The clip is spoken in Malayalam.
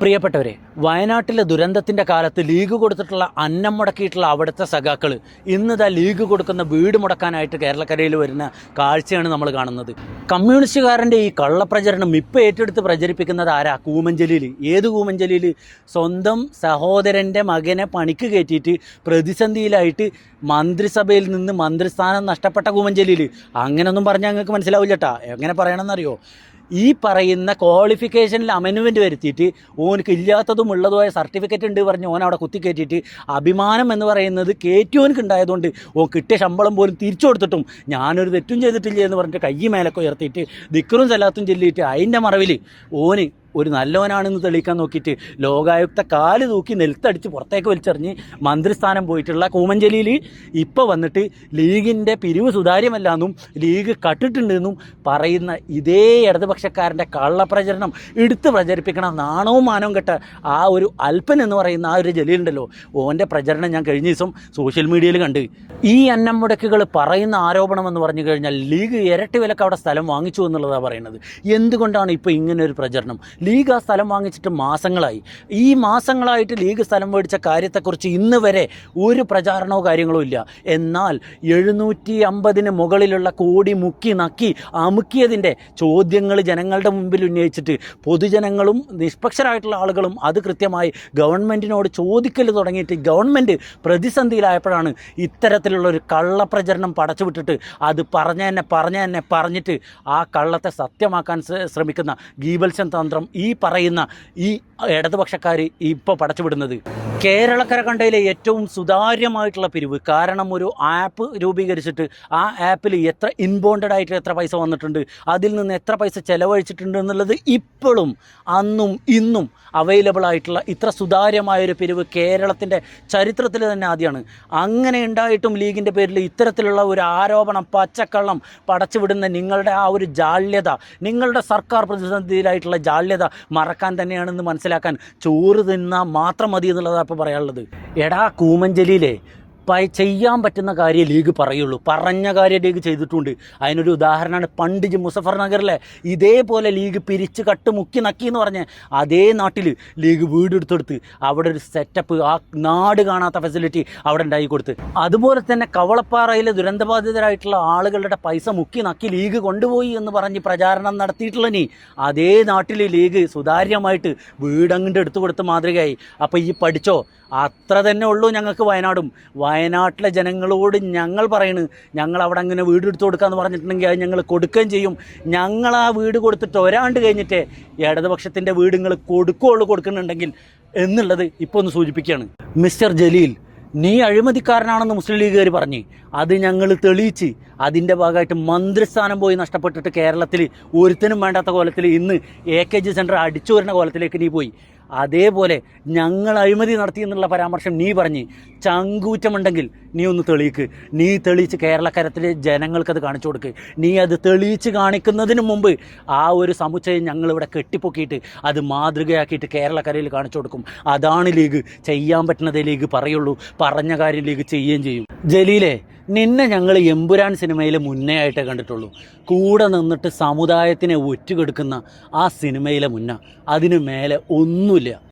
പ്രിയപ്പെട്ടവരെ വയനാട്ടിലെ ദുരന്തത്തിന്റെ കാലത്ത് ലീഗ് കൊടുത്തിട്ടുള്ള അന്നം മുടക്കിയിട്ടുള്ള അവിടുത്തെ സഖാക്കൾ ഇന്നിതാ ലീഗ് കൊടുക്കുന്ന വീട് മുടക്കാനായിട്ട് കേരളക്കരയിൽ വരുന്ന കാഴ്ചയാണ് നമ്മൾ കാണുന്നത്. കമ്മ്യൂണിസ്റ്റുകാരന്റെ ഈ കള്ളപ്രചരണം ഇപ്പം ഏറ്റെടുത്ത് പ്രചരിപ്പിക്കുന്നത് ആരാ? കൂമഞ്ചലിയിൽ ഏത് കൂമഞ്ചലിയിൽ സ്വന്തം സഹോദരന്റെ മകനെ പണിക്ക് കയറ്റിയിട്ട് പ്രതിസന്ധിയിലായിട്ട് മന്ത്രിസഭയിൽ നിന്ന് മന്ത്രിസ്ഥാനം നഷ്ടപ്പെട്ട കൂമഞ്ചലിയിൽ അങ്ങനെയൊന്നും പറഞ്ഞാൽ നിങ്ങൾക്ക് മനസ്സിലാവില്ല കേട്ടാ എങ്ങനെ പറയണമെന്നറിയോ? ഈ പറയുന്ന ക്വാളിഫിക്കേഷനിൽ അമെൻമെന്റ് വരുത്തിയിട്ട് ഓനക്ക് ഇല്ലാത്തതും ഉള്ളതുമായ സർട്ടിഫിക്കറ്റ് ഉണ്ട് പറഞ്ഞ് ഓൻ അവിടെ കുത്തിക്കയറ്റിയിട്ട് അഭിമാനം എന്ന് പറയുന്നത് കയറ്റിയോനക്ക് ഉണ്ടായതുകൊണ്ട് ഓ കിട്ടിയ ശമ്പളം പോലും തിരിച്ചു കൊടുത്തിട്ടും ഞാനൊരു തെറ്റും ചെയ്തിട്ടില്ല എന്ന് പറഞ്ഞിട്ട് കൈ മേലൊക്കെ ഉയർത്തിയിട്ട് ദിക്കറും സലാത്തും ചൊല്ലിയിട്ട് അതിന്റെ മറവിൽ ഓന് ഒരു നല്ലവനാണെന്ന് തെളിയിക്കാൻ നോക്കിയിട്ട് ലോകായുക്ത കാൽ തൂക്കി നിലത്തടിച്ച് പുറത്തേക്ക് വലിച്ചെറിഞ്ഞ് മന്ത്രിസ്ഥാനം പോയിട്ടുള്ള കൂമഞ്ചലിയിൽ ഇപ്പോൾ വന്നിട്ട് ലീഗിന്റെ പിരിവ് സുതാര്യമല്ല എന്നും ലീഗ് കട്ടിട്ടുണ്ടെന്നും പറയുന്ന ഇതേ ഇടതുപക്ഷക്കാരന്റെ കള്ളപ്രചരണം എടുത്ത് പ്രചരിപ്പിക്കണം നാണവും മാനവും കെട്ട ആ ഒരു അല്പൻ എന്ന് പറയുന്ന ആ ഒരു ജലീലുണ്ടല്ലോ. ഓന്റെ പ്രചരണം ഞാൻ കഴിഞ്ഞ ദിവസം സോഷ്യൽ മീഡിയയിൽ കണ്ട്. ഈ അന്നം മുടക്കുകൾ പറയുന്ന ആരോപണം എന്ന് പറഞ്ഞു കഴിഞ്ഞാൽ ലീഗ് ഇരട്ടി വിലക്ക് അവിടെ സ്ഥലം വാങ്ങിച്ചു എന്നുള്ളതാണ് പറയുന്നത്. എന്തുകൊണ്ടാണ് ഇപ്പോൾ ഇങ്ങനെ ഒരു പ്രചരണം? ലീഗ് ആ സ്ഥലം വാങ്ങിച്ചിട്ട് മാസങ്ങളായി. ഈ മാസങ്ങളായിട്ട് ലീഗ് സ്ഥലം മേടിച്ച കാര്യത്തെക്കുറിച്ച് ഇന്ന് വരെ ഒരു പ്രചാരണമോ കാര്യങ്ങളോ ഇല്ല. എന്നാൽ എഴുന്നൂറ്റി അമ്പതിന് മുകളിലുള്ള കോടി മുക്കി നക്കി അമുക്കിയതിന്റെ ചോദ്യങ്ങൾ ജനങ്ങളുടെ മുമ്പിൽ ഉന്നയിച്ചിട്ട് പൊതുജനങ്ങളും നിഷ്പക്ഷരായിട്ടുള്ള ആളുകളും അത് കൃത്യമായി ഗവൺമെന്റിനോട് ചോദിക്കൽ തുടങ്ങിയിട്ട് ഗവൺമെന്റ് പ്രതിസന്ധിയിലായപ്പോഴാണ് ഇത്തരത്തിലുള്ള ഒരു കള്ളപ്രചരണം പടച്ചുവിട്ടിട്ട് അത് പറഞ്ഞ തന്നെ പറഞ്ഞ തന്നെ പറഞ്ഞിട്ട് ആ കള്ളത്തെ സത്യമാക്കാൻ ശ്രമിക്കുന്ന ഗീബൽസൻ തന്ത്രം ഈ പറയുന്ന ഈ ഇടതുപക്ഷക്കാർ ഇപ്പോൾ പടച്ചുവിടുന്നത്? കേരളക്കര കണ്ടയിലെ ഏറ്റവും സുതാര്യമായിട്ടുള്ള പിരിവ്. കാരണം ഒരു ആപ്പ് രൂപീകരിച്ചിട്ട് ആ ആപ്പിൽ എത്ര ഇൻബോണ്ടഡ് ആയിട്ട് എത്ര പൈസ വന്നിട്ടുണ്ട് അതിൽ നിന്ന് എത്ര പൈസ ചെലവഴിച്ചിട്ടുണ്ട് എന്നുള്ളത് ഇപ്പോഴും അന്നും ഇന്നും അവൈലബിൾ ആയിട്ടുള്ള ഇത്ര സുതാര്യമായൊരു പിരിവ് കേരളത്തിന്റെ ചരിത്രത്തിൽ തന്നെ ആദ്യമാണ്. അങ്ങനെ ഉണ്ടായിട്ടും ലീഗിന്റെ പേരിൽ ഇത്തരത്തിലുള്ള ഒരു ആരോപണം പച്ചക്കള്ളം പടച്ചുവിടുന്ന നിങ്ങളുടെ ആ ഒരു ജാള്യത നിങ്ങളുടെ സർക്കാർ പ്രതിസന്ധിയിലായിട്ടുള്ള ജാള്യത മറക്കാൻ തന്നെയാണെന്ന് മനസ്സിലാക്കാൻ ചോറ് തിന്നാൽ മാത്രം മതി എന്നുള്ളതാണ് ഇപ്പോൾ പറയാനുള്ളത്. എടാ കൂമഞ്ചലിയിലെ ചെയ്യാൻ പറ്റുന്ന കാര്യം ലീഗ് പറയുള്ളൂ. പറഞ്ഞ കാര്യം ലീഗ് ചെയ്തിട്ടുണ്ട്. അതിനൊരു ഉദാഹരണമാണ് പണ്ട് മുസഫർ നഗറിലെ ഇതേപോലെ ലീഗ് പിരിച്ച് കട്ട് മുക്കി നക്കി എന്ന് പറഞ്ഞ് അതേ നാട്ടിൽ ലീഗ് വീട് എടുത്തെടുത്ത് അവിടെ ഒരു സെറ്റപ്പ് ആ നാട് കാണാത്ത ഫെസിലിറ്റി അവിടെ ഉണ്ടാക്കി കൊടുത്ത്. അതുപോലെ തന്നെ കവളപ്പാറയിലെ ദുരന്തബാധിതരായിട്ടുള്ള ആളുകളുടെ പൈസ മുക്കി നക്കി ലീഗ് കൊണ്ടുപോയി എന്ന് പറഞ്ഞ് പ്രചാരണം നടത്തിയിട്ടുള്ള നീ അതേ നാട്ടിൽ ലീഗ് സുതാര്യമായിട്ട് വീടങ്ങിന്റെ എടുത്തു കൊടുത്ത് മാതൃകയായി. അപ്പോൾ ഈ പഠിച്ചോ? അത്ര തന്നെ ഉള്ളൂ ഞങ്ങൾക്ക് വയനാടും. വയനാട്ടിലെ ജനങ്ങളോട് ഞങ്ങൾ പറയുന്നത് ഞങ്ങൾ അവിടെ അങ്ങനെ വീട് എടുത്തു കൊടുക്കാന്ന് പറഞ്ഞിട്ടുണ്ടെങ്കിൽ അത് ഞങ്ങൾ കൊടുക്കുകയും ചെയ്യും. ഞങ്ങൾ ആ വീട് കൊടുത്തിട്ട് ഒരാണ്ട് കഴിഞ്ഞിട്ടേ ഇടതുപക്ഷത്തിന്റെ വീട് നിങ്ങൾ കൊടുക്കുകയുള്ളൂ കൊടുക്കുന്നുണ്ടെങ്കിൽ എന്നുള്ളത് ഇപ്പോൾ ഒന്ന് സൂചിപ്പിക്കുകയാണ്. മിസ്റ്റർ ജലീൽ നീ അഴിമതിക്കാരനാണെന്ന് മുസ്ലിം ലീഗുകാർ പറഞ്ഞ് അത് ഞങ്ങൾ തെളിയിച്ച് അതിന്റെ ഭാഗമായിട്ട് മന്ത്രിസ്ഥാനം പോയി നഷ്ടപ്പെട്ടിട്ട് കേരളത്തിൽ ഒരുത്തിനും വേണ്ടാത്ത കോലത്തിൽ ഇന്ന് എ കെ ജി സെന്റർ അടിച്ചു വരുന്ന കോലത്തിലേക്ക് നീ പോയി. അതേപോലെ ഞങ്ങൾ അഴിമതി നടത്തി എന്നുള്ള പരാമർശം നീ പറഞ്ഞ് ചങ്കൂറ്റമുണ്ടെങ്കിൽ നീ ഒന്ന് തെളിയിക്ക്. നീ തെളിയിച്ച് കേരളക്കരത്തിലെ ജനങ്ങൾക്കത് കാണിച്ചു കൊടുക്ക്. നീ അത് തെളിയിച്ച് കാണിക്കുന്നതിന് മുമ്പ് ആ ഒരു സമുച്ചയം ഞങ്ങളിവിടെ കെട്ടിപ്പൊക്കിയിട്ട് അത് മാതൃകയാക്കിയിട്ട് കേരളക്കരയിൽ കാണിച്ചു കൊടുക്കും. അതാണ് ലീഗ്. ചെയ്യാൻ പറ്റുന്നതേ ലീഗ് പറയുള്ളൂ. പറഞ്ഞ കാര്യം ലീഗ് ചെയ്യുകയും ചെയ്യും. ജലീലെ നിന്നെ ഞങ്ങൾ എമ്പുരാൻ സിനിമയിൽ മുന്നേ ആയിട്ടേ കണ്ടിട്ടുള്ളൂ. കൂടെ നിന്നിട്ട് സമുദായത്തിനെ ഒറ്റുകെടുക്കുന്ന ആ സിനിമയിലെ മുന്ന. അതിന് മേലെ ഒന്നുമില്ല.